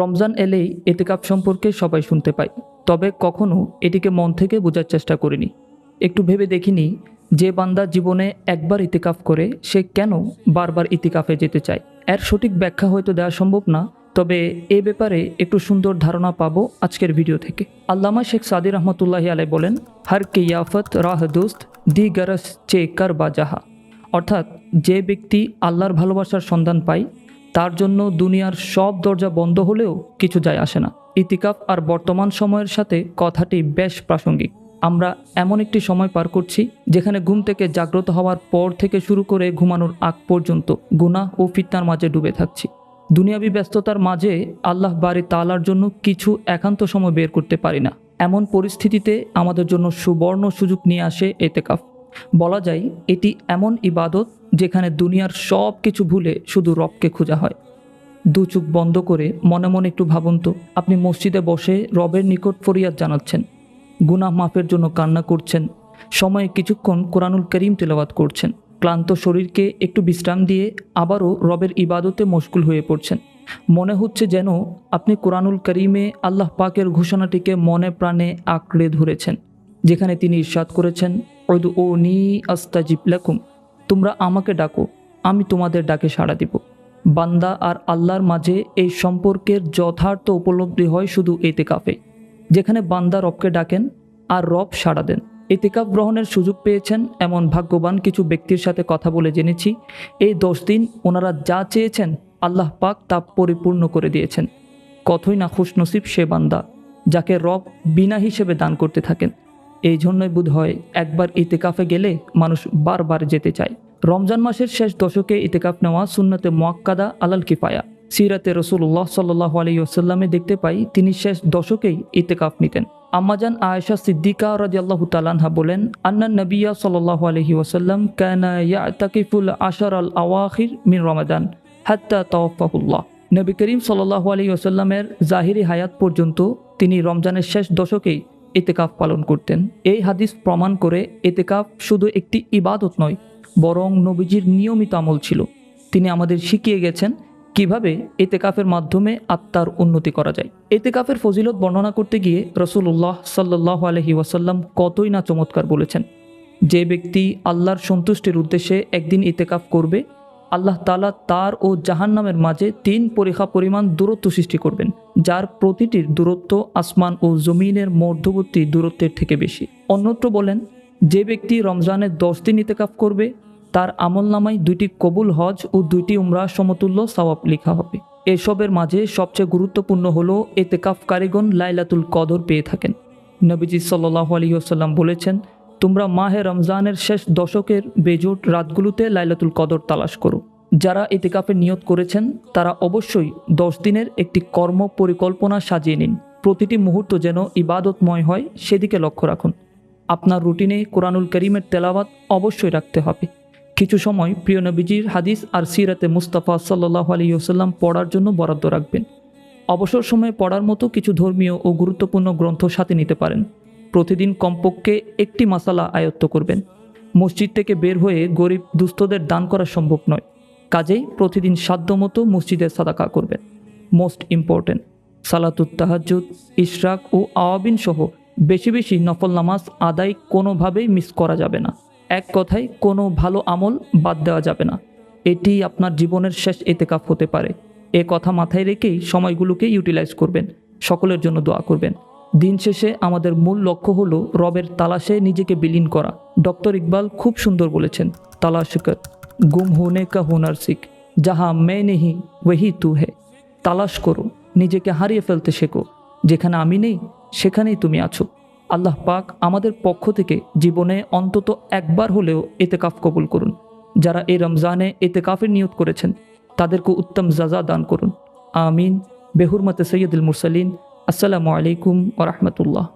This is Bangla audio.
রমজান এলেই এতেকাপ সম্পর্কে সবাই শুনতে পাই তবে কখনো এটিকে মন থেকে বোঝার চেষ্টা করিনি। একটু ভেবে দেখিনি যে বান্দা জীবনে একবার ইতিকাফ করে সে কেন বারবার ইতিকাফে যেতে চায়। এর সঠিক ব্যাখ্যা হয়তো দেওয়া সম্ভব না, তবে এ ব্যাপারে একটু সুন্দর ধারণা পাবো আজকের ভিডিও থেকে। আল্লামা শেখ সাদি রহমতুল্লাহি আলাই বলেন, হার কে ইয়াফত রাহ দোস্ত দি গরস চে কার বা জাহা অর্থাৎ যে ব্যক্তি আল্লাহর ভালোবাসার সন্ধান পায় তার জন্য দুনিয়ার সব দরজা বন্ধ হলেও কিছু যায় আসে না। ইতিকাফ আর বর্তমান সময়ের সাথে কথাটি বেশ প্রাসঙ্গিক। আমরা এমন একটি সময় পার করছি যেখানে ঘুম থেকে জাগ্রত হওয়ার পর থেকে শুরু করে ঘুমানোর আগ পর্যন্ত গুনাহ ও ফিতনার মাঝে ডুবে থাকছি। দুনিয়াবি ব্যস্ততার মাঝে আল্লাহ বাড়ি তালার জন্য কিছু একান্ত সময় বের করতে পারি না। এমন পরিস্থিতিতে আমাদের জন্য সুবর্ণ সুযোগ নিয়ে আসে এতেকাফ। বলা যায়, এটি এমন ইবাদত যেখানে দুনিয়ার সব কিছু ভুলে শুধু রবকে খোঁজা হয়। দু চোখ বন্ধ করে মনে মনে একটু ভাবুন তো, আপনি মসজিদে বসে রবের নিকট ফরিয়াদ জানাচ্ছেন, গুনাহ মাফের জন্য কান্না করছেন, সময়ে কিছুক্ষণ কোরআনুল করিম তেলাওয়াত করছেন, ক্লান্ত শরীরকে একটু বিশ্রাম দিয়ে আবারও রবের ইবাদতে মশগুল হয়ে পড়ছেন। মনে হচ্ছে যেন আপনি কোরআনুল করিমে আল্লাহ পাকের ঘোষণাটিকে মনে প্রাণে আঁকড়ে ধরেছেন, যেখানে তিনি ইরশাদ করেছেন ওদু ও নি আস্তাজিব লেকুম। তোমরা আমাকে ডাকো, আমি তোমাদের ডাকে সাড়া দিব। বান্দা আর আল্লাহর মাঝে এই সম্পর্কের যথার্থ উপলব্ধি হয় শুধু এতেকাফে, যেখানে বান্দা রবকে ডাকেন আর রব সাড়া দেন। এতেকাফ গ্রহণের সুযোগ পেয়েছেন এমন ভাগ্যবান কিছু ব্যক্তির সাথে কথা বলে জেনেছি। এই দশ দিন ওনারা যা চেয়েছেন আল্লাহ পাক তা পরিপূর্ণ করে দিয়েছেন। কতই না খুশনসিব সে বান্দা, যাকে রব বিনা হিসেবে দান করতে থাকেন। এই জন্যই বোধ হয় একবার ইতেকাফে গেলে মানুষ বারবার যেতে চায়। রমজান মাসের শেষ দশকে ইতেকাফ নেওয়া সুন্নতে মোয়াক্কাদা আলাল কিফায়া। সিরাতে রসুল্লাহ সাল্লাহ আলী ওসাল্লামে দেখতে পাই, তিনি শেষ দশকেই ইতেকাফ নিতেন। আম্মাজান আয়েশা সিদ্দিকা রাজিয়াল্লাহ তালানহা বলেন, আন্না নবিয়া সাল্লাহ আলহি ওসাল্লাম কানা ইয়াতাকিফুল আশার আল আওয়াখির মিন রমাদান, হাত্তা তওয়াফাহুল্লাহ নবী করিম সাল্লাহ আলী ওসাল্লামের জাহিরি হায়াত পর্যন্ত তিনি রমজানের শেষ দশকেই এতেকাফ পালন করতেন। এই হাদিস প্রমাণ করে এতেকাফ শুধু একটি ইবাদত নয়, বরং নবীজির নিয়মিত আমল ছিল। তিনি আমাদের শিখিয়ে গেছেন কীভাবে এতেকাফের মাধ্যমে আত্মার উন্নতি করা যায়। এতেকাফের ফজিলত বর্ণনা করতে গিয়ে রসুল্লাহ সাল্লাহ আলহি ওয়াসাল্লাম কতই না চমৎকার বলেছেন। যে ব্যক্তি আল্লাহর সন্তুষ্টির উদ্দেশ্যে একদিন ইতেকাফ করবে আল্লাহ তালা তার ও জাহান্নামের মাঝে তিন পরীক্ষা পরিমাণ দূরত্ব সৃষ্টি করবেন, যার প্রতিটির দূরত্ব আসমান ও জমিনের মধ্যবর্তী দূরত্বের থেকে বেশি। অন্যত্র বলেন, যে ব্যক্তি রমজানের দশ দিন ইতেকাফ করবে, তার আমল নামায় দুইটি কবুল হজ ও দুইটি উমরা সমতুল্য সওয়াব লেখা হবে। এসবের মাঝে সবচেয়ে গুরুত্বপূর্ণ হলো এতেকাফ কারিগণ লাইলাতুল কদর পেয়ে থাকেন। নবীজি সাল্লাহ আলহিহাসাল্লাম বলেছেন তোমরা মাহে রমজানের শেষ দশকের বেজোট রাতগুলোতে লাইলাতুল কদর তালাশ করো। যারা এতেকাফের নিয়ত করেছেন, তারা অবশ্যই দশ দিনের একটি কর্ম পরিকল্পনা সাজিয়ে নিন। প্রতিটি মুহূর্ত যেন ইবাদতময় হয়, সেদিকে লক্ষ্য রাখুন। আপনার রুটিনে কোরআনুল করিমের তেলাওয়াত অবশ্যই রাখতে হবে। কিছু সময় প্রিয় নবীজির হাদিস আর সিরাতে মুস্তাফা সাল্লাহ আলী ওসাল্লাম পড়ার জন্য বরাদ্দ রাখবেন। অবসর সময়ে পড়ার মতো কিছু ধর্মীয় ও গুরুত্বপূর্ণ গ্রন্থ সাথে নিতে পারেন। প্রতিদিন কমপক্ষে একটি মাসালা আয়ত্ত করবেন। মসজিদ থেকে বের হয়ে গরিব দুস্থদের দান করা সম্ভব নয়। কাজেই প্রতিদিন সাধ্যমতো মসজিদে সাদাকা করবেন। মোস্ট ইম্পর্ট্যান্ট সালাতুত তাহাজুদ ইশরাক ও আওয়াবিন সহ বেশি বেশি নফল নামাজ আদায় কোনোভাবেই মিস করা যাবে না। এক কথায়, কোনো ভালো আমল বাদ দেওয়া যাবে না। এটি আপনার জীবনের শেষ এতেকাফ হতে পারে। এ কথা মাথায় রেখেই সময়গুলোকে ইউটিলাইজ করবেন। সকলের জন্য দোয়া করবেন। দিন শেষে আমাদের মূল লক্ষ্য হলো রবের তালাশে নিজেকে বিলীন করা। ডক্টর ইকবাল খুব সুন্দর বলেছেন তালাশ কর গুম হোনে কা হুনার শিখ যাহা মে নেহি ওহি তু হে। তালাশ করো, নিজেকে হারিয়ে ফেলতে শেখো, যেখানে আমি নেই, সেখানেই তুমি আছো। আল্লাহ পাক আমাদের পক্ষ থেকে জীবনে অন্তত একবার হলেও এতেকাফ কবুল করুন। যারা এই রমজানে এতেকাফের নিয়ত করেছেন, তাদেরকে উত্তম জাজা দান করুন। আমিন। বেহুরমতে সৈয়দুল মুরসালিন। Assalamualaikum warahmatullahi